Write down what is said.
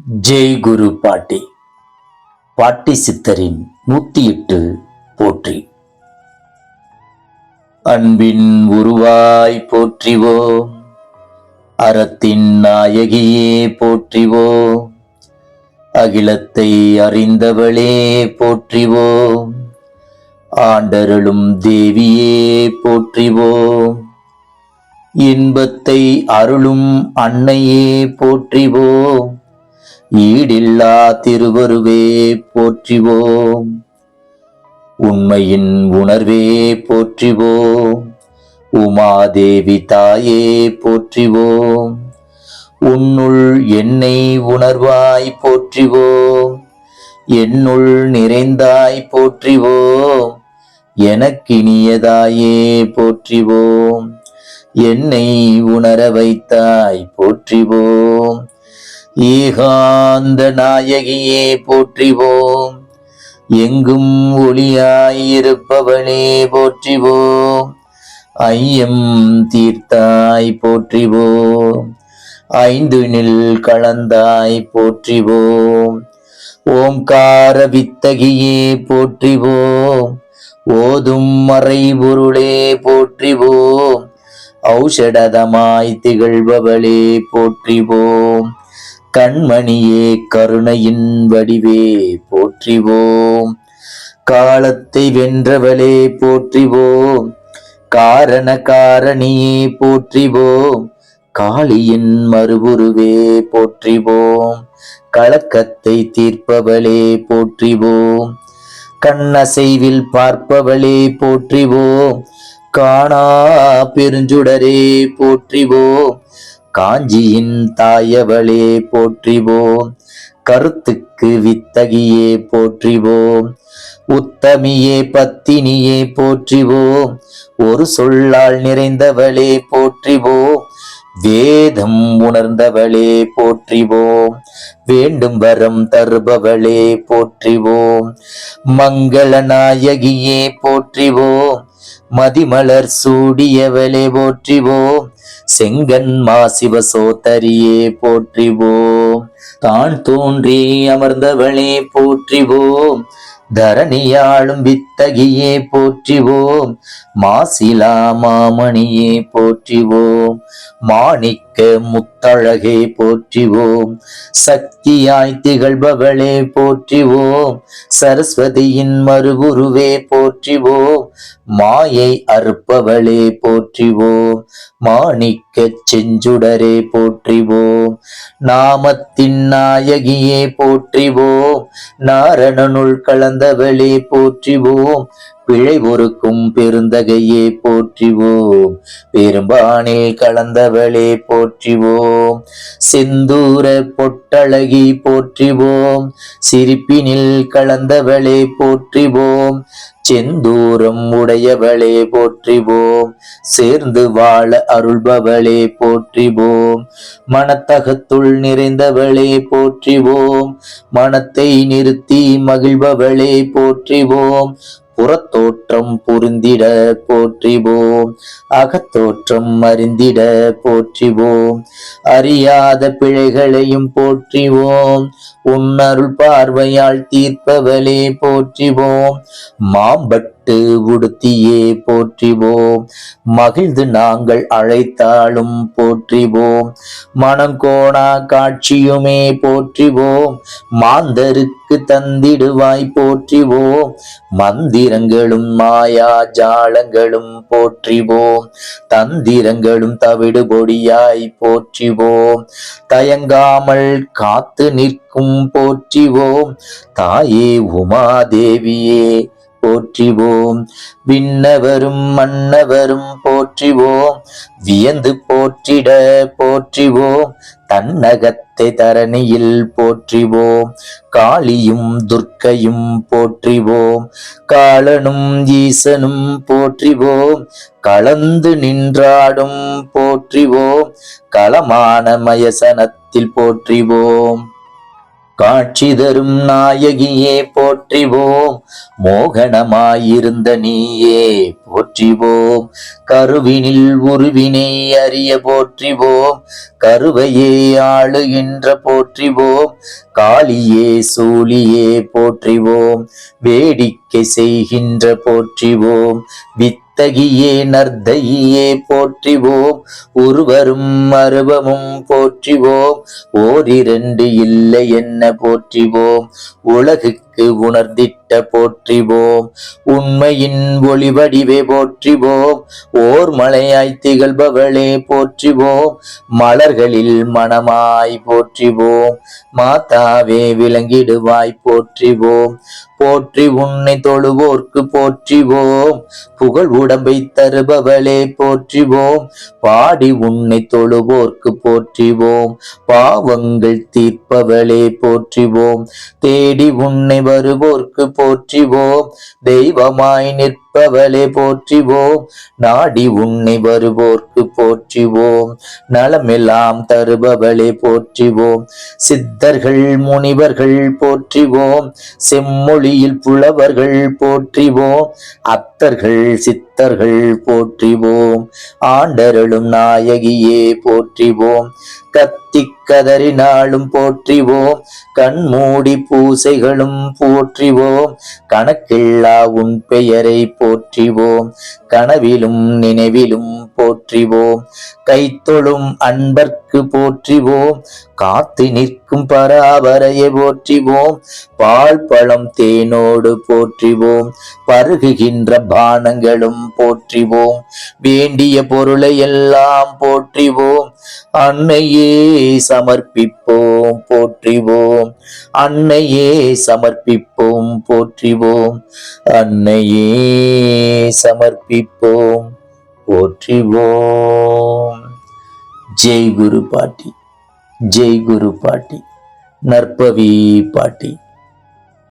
ஜெய் குரு பாட்டி. பாட்டி சித்தரின் நூத்தி எட்டு போற்றி. அன்பின் உருவாய் போற்றிவோம். அறத்தின் நாயகியே போற்றிவோம். அகிலத்தை அறிந்தவளே போற்றிவோம். ஆண்டருளும் தேவியே போற்றிவோம். இன்பத்தை அருளும் அன்னையே போற்றிவோம். ஈடில்லா திருவருவே போற்றிவோம். உண்மையின் உணர்வே போற்றிவோம். உமாதேவி தாயே போற்றிவோம். உன்னுள் என்னை உணர்வாய் போற்றிவோம். என்னுள் நிறைந்தாய் போற்றிவோம். எனக்கினியதாயே போற்றிவோம். என்னை உணர வைத்தாய் போற்றிவோம். ஏகாந்த நாயகியே போற்றிவோம். எங்கும் ஒளியாயிருப்பவளே போற்றிவோம். ஐயம் தீர்த்தாய் போற்றிவோம். ஐந்து நில் கலந்தாய் போற்றிவோம். ஓம்கார வித்தகியே போற்றிவோம். ஓதும் மறைபொருளே போற்றிவோம். ஔஷடதமாய் திகழ்பவளே போற்றிவோம். கண்மணியே கருணையின் வடிவே போற்றிவோம். காலத்தை வென்றவளே போற்றிவோம். காரண காரணியே போற்றிவோம். காளியின் மறுபுருவே போற்றிவோம். கலக்கத்தை தீர்ப்பவளே போற்றிவோம். கண்ணசைவில் பார்ப்பவளே போற்றிவோம். காணா பெருஞ்சுடரே போற்றிவோம். காஞ்சியின் தாயவளே போற்றிவோம். கருத்துக்கு வித்தகியே போற்றிவோம். உத்தமியே பத்தினியே போற்றிவோம். ஒரு சொல்லால் நிறைந்தவளே போற்றிவோம். வேதம் உணர்ந்தவளே போற்றிவோம். வேண்டும் வரம் தருபவளே போற்றிவோம். மங்கள நாயகியே போற்றிவோம். மதிமலர் சூடியவளே போற்றிவோம். செங்கன் மாசிவ சோதரியே போற்றிவோம். தான் தோன்றி அமர்ந்தவளே போற்றிவோம். தரணியாளும் வித்தகியே போற்றிவோம். மாசிலா மாமணியே போற்றிவோம். மாணிக்க முத்தழகே போற்றிவோம். சக்தியாய் திகழ்பவளே போற்றிவோம். சரஸ்வதியின் மறுகுருவே போற்றிவோம். மாயை அறுப்பவளே போற்றிவோம். மாணிக்க செஞ்சுடரே போற்றிவோம். நாமத்தின் நாயகியே போற்றிவோம். நாரணனுள் கலந்தவளே போற்றிவோம். பிழை பொறுக்கும் பெருந்தகையே போற்றிவோம். பெரும்பானில் கலந்தவளே போற்றிவோம். செந்தூர பொட்டழகி போற்றிவோம். சிரிப்பினில் கலந்தவளே போற்றிவோம். செந்தூரம் உடையவளே போற்றிவோம். சேர்ந்து வாழ அருள்பவளே போற்றிவோம். மனத்தகத்துள் நிறைந்தவளே போற்றிவோம். மனத்தை நிறுத்தி மகிழ்பவளே போற்றிவோம். புறத்தோற்றம் புரிந்திட போற்றிவோம். அகத்தோற்றம் அறிந்திட போற்றிவோம். அறியாத பிழைகளையும் போற்றிவோம். உன்னருள் பார்வையால் தீர்ப்பவளே போற்றிவோம். மாம்பட் பட்டு உடுத்தியே போற்றிவோம். மகிழ்ந்து நாங்கள் அழைத்தாலும் போற்றிவோம். மனங்கோணா காட்சியுமே போற்றிவோம். மாந்தருக்கு தந்திடுவாய் போற்றிவோம். மந்திரங்களும் மாயா ஜாலங்களும் போற்றிவோம். தந்திரங்களும் தவிடு பொடியாய் போற்றிவோம். தயங்காமல் காத்து நிற்கும் போற்றிவோம். தாயே உமாதேவியே போற்றிவோம். விண்ணவரும் மன்னவரும் போற்றிவோம். வியந்து போற்றிட போற்றிவோம். தன்னகத்தை தரணியில் போற்றிவோம். காளியும் துர்க்கையும் போற்றிவோம். காலனும் ஈசனும் போற்றிவோம். கலந்து நின்றாடும் போற்றிவோம். களமான மயசனத்தில் போற்றிவோம். காட்சி தரும் நாயகியே போற்றிவோம். மோகனமாயிருந்த நீயே போற்றிவோம். கருவினில் உருவினை அறிய போற்றிவோம். கருவையே ஆளுகின்ற போற்றிவோம். காளியே சூழியே போற்றிவோம். வேடிக்கை செய்கின்ற போற்றிவோம். வித்தகியே நர்தையே போற்றிவோம். ஒருவரும் மருவமும் போற்றிவோம். ஓரிரண்டு இல்லை என்ன போற்றிவோம். உலகுக்கு உணர்ந்திட்ட போற்றிவோம். உண்மையின் ஒளிவடிவே போற்றிவோம். ஓர் மலையாய் திகழ்பவளே போற்றிவோம். மலர்களில் மணமாய் போற்றிவோம். மாதாவே விளங்கிடுவாய் போற்றிவோம். போற்றி உன்னை தொழுவோர்க்கு போற்றிவோம். புகழ் உடம்பை தருபவளே போற்றிவோம். பாடி உன்னை தொழுவோர்க்கு போற்றிவோம். பாவங்கள் தீர்ப்பவளே போற்றிவோம். தேடி உன்னை வருவோர்க்கு போற்றிவோம். தெய்வமாய் நிற்ப நிற்பவளே போற்றிவோம். நாடி உன்னை வருவோர்க்கு போற்றிவோம். நலமெல்லாம் தருபவளே போற்றிவோம். சித்தர்கள் முனிவர்கள் போற்றிவோம். செம்மொழியில் புலவர்கள் போற்றிவோம். அத்தர்கள் சித்தர்கள் போற்றிவோம். ஆண்டருளும் நாயகியே போற்றிவோம். கத்தி கதறினாலும் போற்றிவோம். கண்மூடி பூசைகளும் போற்றிவோம். கணக்கில்லா உன் பெயரை போற்றிவோம். கனவிலும் நினைவிலும் போற்றிவோம். கைத்தொழும் அன்பர்க்கு போற்றிவோம். காத்து நிற்கும் பராபரையை போற்றிவோம். பால் பழம் தேனோடு போற்றிவோம். பருகுகின்ற பானங்களும் போற்றிவோம். வேண்டிய பொருளை எல்லாம் போற்றிவோம். அன்னையே சமர்ப்பிப்போம் போற்றிவோம். அன்னையே சமர்ப்பிப்போம் போற்றிவோம். அன்னையே சமர்ப்பிப்போம். போற்றிவோம். ஜெய் குரு பாட்டி ஜெய் குரு பாட்டி நற்பவி பாட்டி.